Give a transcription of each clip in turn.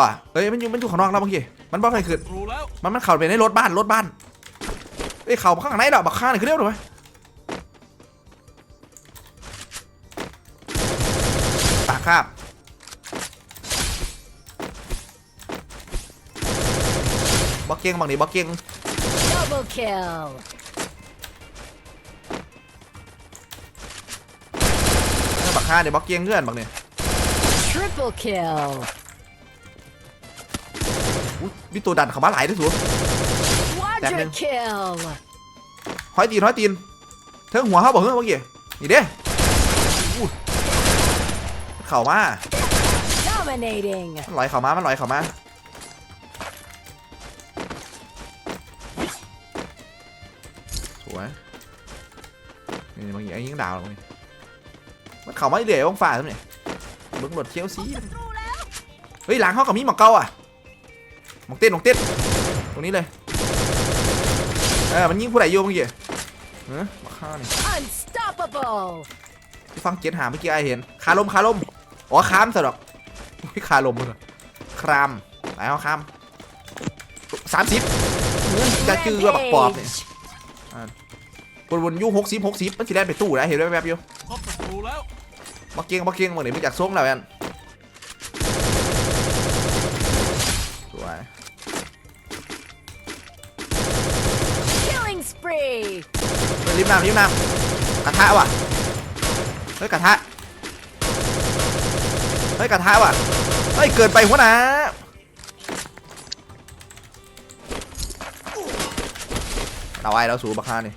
ป่ะเอ้ยมันอยู่มันอยู่ข้างนอกแล้วเมื่อกี้มันบ่ไปขึ้นรู้แล้วมันมันเข่าไปในรถบ้านรถบ้านเอ้ยเข่าข้างในดอกบักข้างนี่คือเรียกหรือไหมปากคาบบักเก่งบางนี่บักเก่ง Double kill. นี่บักข้าเดี๋ยวบักเก่งเพื่อนบักเนี่ย Triple kill. อุ๊ยมีตัวดันเข้ามาหลายด้วยสู Quadra Damn. kill. ห้อยตีนห้อยตีนเทิงหัวเขาบอกเฮ้ยเมื่อกี้นี่เด้อู้เข่ามา Dominating. มันลอยเข่ามามันลอยเข่ามาสวยนี่บางอย่างยิงดาวลงนี่มันเข่ามาเรื่อยๆว่างฝ่าทำไมเบิ้งรถเชียวซีเฮ้ยหลังเขากับมีหมอกเก้าอะ หมอกเต้นหมอกเต้นตรงนี้เลยเออมันยิงผู้ใดโยเมื่อกี้เออมาฆ่านี่ Unstoppable. ที่ฟังเกียร์หาเมื่อกี้ไอเห็นคาลมคาลมอ๋อคามสะดอกไม่คาลมเลยครามไหนเอาคามสามสิบจะจื้อว่าบักปอบเนี่ย Rampage. วนวนๆอยูหกสิบหกสิบมันสิได้ไปตู้นะเห็นไหมแบบๆอยู่พบศัตรูแล้วบักเกียงบักเกียงเหมือนนี่มันจากส้มแล้วแอน เฮ้ยริมน้ำริมน้ำกระทะว่ะเฮ้ยกระทะเฮ้ยกระทะว่ะเฮ้ยเกินไปหัวหน้าเอาไว้แล้วสูบักฮานี่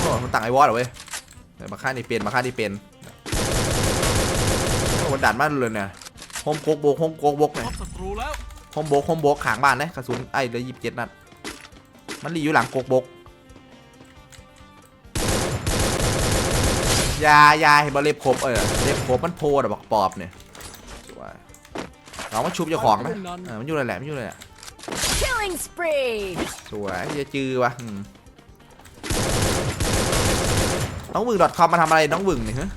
โอ้มันต่างไอ้วอดเหรอเว้ยแต่บักฮานี่เป็นบักฮานี่เป็นโอ้มันดันมากเลยเนี่ยโฮมโกกโบกโฮมโกกโบกเนี่ยบศัตรูแล้วโฮมโบกโฮมโบกขางบ้านนะกระสุนไอ้เลยยี่สิบเจ็ดนัด มันรีอยู่หลังโกกโบกยายาเห็นบอเล็บครบเออเล็บครบมันโพดอะบอกปอบเนี่ยสวยเรามาชุบเจ้าของนะเออมันอยู่เลยแหละมันอยู่เลยแหละ Killing spree. สวยจะจือวะอืมน้องวึง .com มาทำอะไรน้องวึงเนี่ยฮะ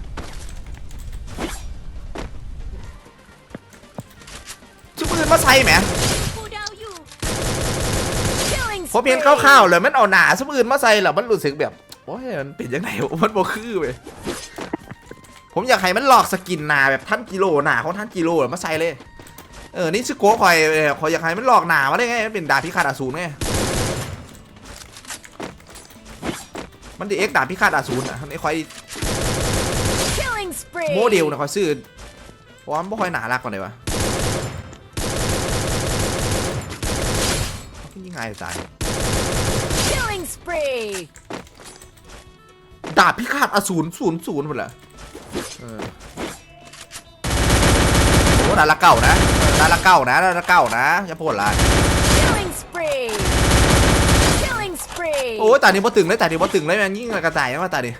ชุบปืนมาใส่แหม Killing ผมเห็น spree. คร่าวๆเลยมันเอาหนาสมอื่นมาใส่แล้วมันรู้สึกแบบโอ้ยมันเป็นยังไงวะมันบ่คือเว้ยผมอยากให้มันหลอกสกินหนาแบบท่านกิโลหนาของท่านกิโลอะมาใส่เลยเออนี่สโกคอยเออคอยอยากให้มันหลอกหนามาได้ไงมันเป็นดาบพิฆาตอสูรไงมันดีเอ็กดาบพิฆาตอสูรอะนี่คอย Killing spree. โมเดลนะคอยซื้อเพราะว่ามันบ่ค่อยหนารักกว่าเลยวะ ยิ่งไงตาย Killing spree. ดาบพิฆาตอสูรศูนย์ศูนย์หมดเลยเออโอ้ดาบละเก่านะดาบละเก่านะดาบละเก่านะอย่าพูดละ Killing spree. Killing spree. โอ้ยตานี้บ่ตึงเลยตานี้บ่ตึงเลยแมันยิ่งกระจายมาตานี้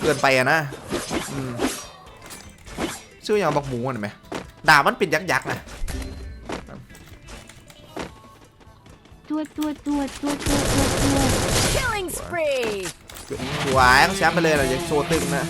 เกินไปอะนะอืมชื่ออย่างบักหมูเห็นไหมดาบมันเป็นยักษ์ยักษ์นะ ตัวตัวตัวตัวตัวตัวตัว Killing spree. หวยต้องแชมป์ไปเลยเราจะโชว์ตึงนะ